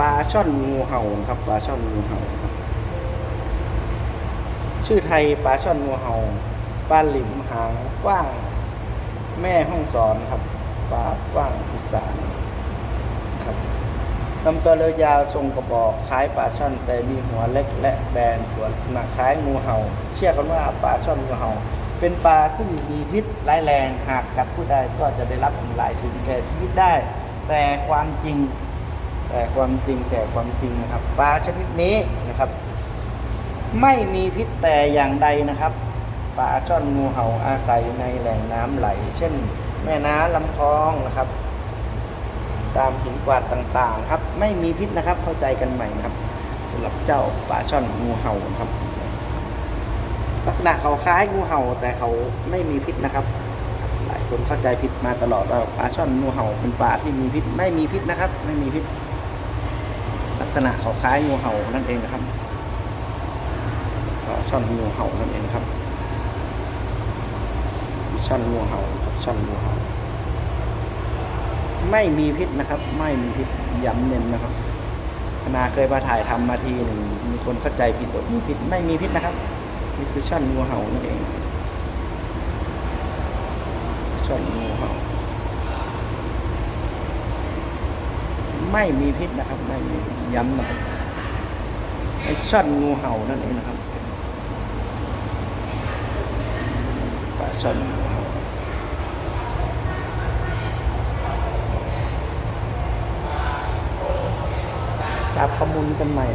ปลาช่อนงูเห่าครับปลาช่อนงูเห่า ชื่อไทยปลาช่อนงูเห่าปลาหลิมหางกว้าง แม่ห้องสอนครับปลากว้างอีสานครับลำตัวเรือยาวทรงกระบอกคล้ายปลาช่อนแต่มีหัวเล็กและแบนหัวลักษณะคล้ายงูเห่า เชื่อกันว่าปลาช่อนงูเห่า เป็นปลาซึ่งมีพิษร้ายแรงหากกัดผู้ใดก็จะได้รับอันตรายถึงแก่ชีวิตได้ แต่ความจริง แต่ความจริงแต่ความจริงนะครับปลาชนิดนี้นะครับ ไม่มีพิษแต่อย่างใดนะครับปลาช่อนงูเห่าอาศัยในแหล่งน้ำไหล เช่น แม่น้ำลำคลองนะครับ ตามหินกวาดต่างๆครับ ไม่มีพิษนะครับเข้าใจกันใหม่นะครับสำหรับเจ้าปลาช่อนงูเห่าครับ ลักษณะเขาคล้ายงูเห่าแต่เขาไม่มีพิษนะครับ หลายคนเข้าใจผิดมาตลอดว่าปลาช่อนงูเห่าเป็นปลาที่มีพิษไม่มีพิษนะครับ ไม่มีพิษ ษณะเขาคล้ายงูเห่านั่นเองนะครับปลาช่อนงูเห่านั่นเองครับช่อนงูเห่าครับช่อนงูเห่าไม่มีพิษนะครับ ไม่มีพิษย้ำเน้นนะครับขณาเคยมาถ่ายทำมาทีหนึ่งมีคนเข้าใจผิดว่ามีพิษไม่มีพิษนะครับนี่คือช่อนงูเห่านั่นเองช่อนงูเห่า ไม่มีพิษนะครับ ไม่มีย้ำนะครับไอ้ช่อนงูเห่านั่นเองนะครับปลาช่อนงูเห่าบข้อมูลกันใหม่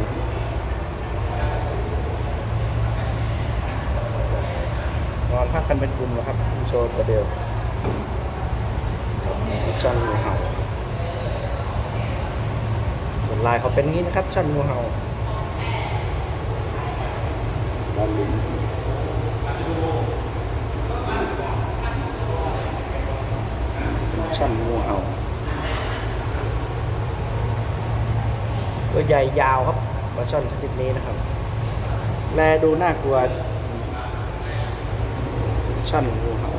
นอนพักกันเป็นกลุ่มเหรอครับโชว์ตัวเดียวช่อนงูเห่า ลายเขาเป็นงี้นะครับช่อนงูเห่าลายลิ้นช่อนงูเห่าตัวใหญ่ยาวครับปลาช่อนชนิดนี้นะครับ แลดูน่ากลัวช่อนงูเห่า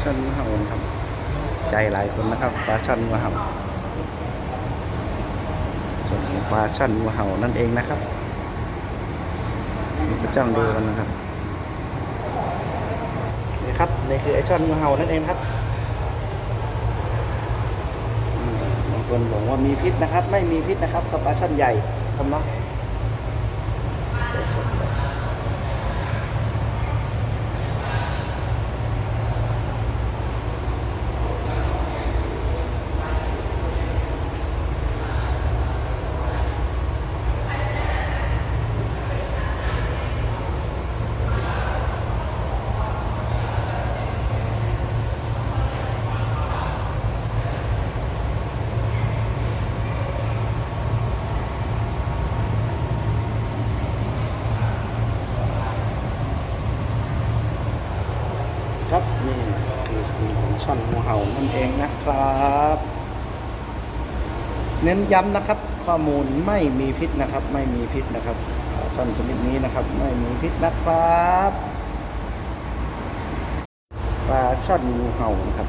ช่ อนงูเห่านะครับ ใจหลายคนนะครับปลาช่อนงูเห่า ส่วนของปลาช่อนงูเห่านั่นเองนะครับก็จ้องดูกันนะครับนี่ครับนี่คือไอช่อนงูเห่านั่นเองครับบางคนบอกว่ามีพิษนะครับ ไม่มีพิษนะครับกับปลาช่อนใหญ่ครับเนาะปลาช่อนใหญ่ครับนี่คือคุณของ ช่อนงูเห่านั่นเองนะครับ เน้นย้ำนะครับ ข้อมูลไม่มีพิษนะครับ ไม่มีพิษนะครับช่อนชนิดนี้นะครับ ไม่มีพิษนะครับปลาช่อนงูเห่านะครับ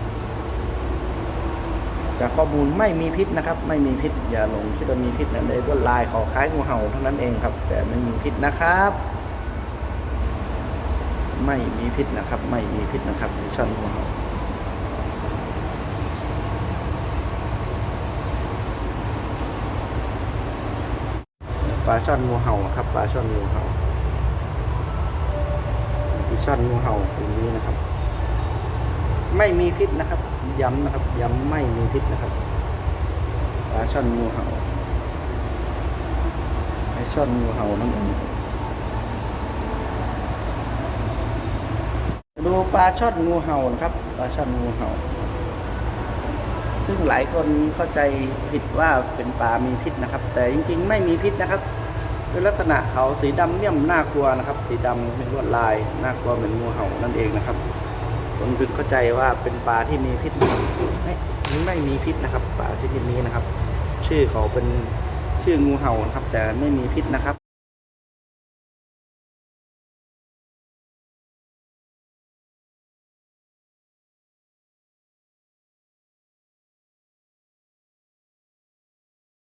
จากข้อมูลไม่มีพิษนะครับ ไม่มีพิษอย่าหลงคิดว่ามีพิษนะเลยว่าลายขาคล้ายงูเห่าเท่านั้นเองครับ แต่ไม่มีพิษนะครับไม่มีพิษนะครับ ไม่มีพิษนะครับในช่อนงูเห่าป ลาช่อนงูเห่าครับปลาช่อนงูเห่าคือช่อนงูเห่าตรงนี้นะครับ ไม่มีพิษนะครับ ย้ำนะครับ ย้ำไม่มีพิษนะครับปลาช่อนงูเห่าไอช่อนงูเห่านั่นเองดูปลาช่อนงูเห่านะครับปลาช่อนงูเห่า ซึ่งหลายคนเข้าใจผิดว่าเป็นปลามีพิษนะครับ แต่จริงๆ ไม่มีพิษนะครับ ด้วยลักษณะเขาสีดำเนี่ยมน่ากลัวนะครับ สีดำเป็นลวดลายน่ากลัวเหมือนงูเห่านั่นเองนะครับคนอื่นเข้าใจว่าเป็นปลาที่มีพิษไม่ไม่มีพิษนะครับปลาชนิดนี้นะครับ ชื่อเขาเป็นชื่องูเห่านะครับ แต่ไม่มีพิษนะครับ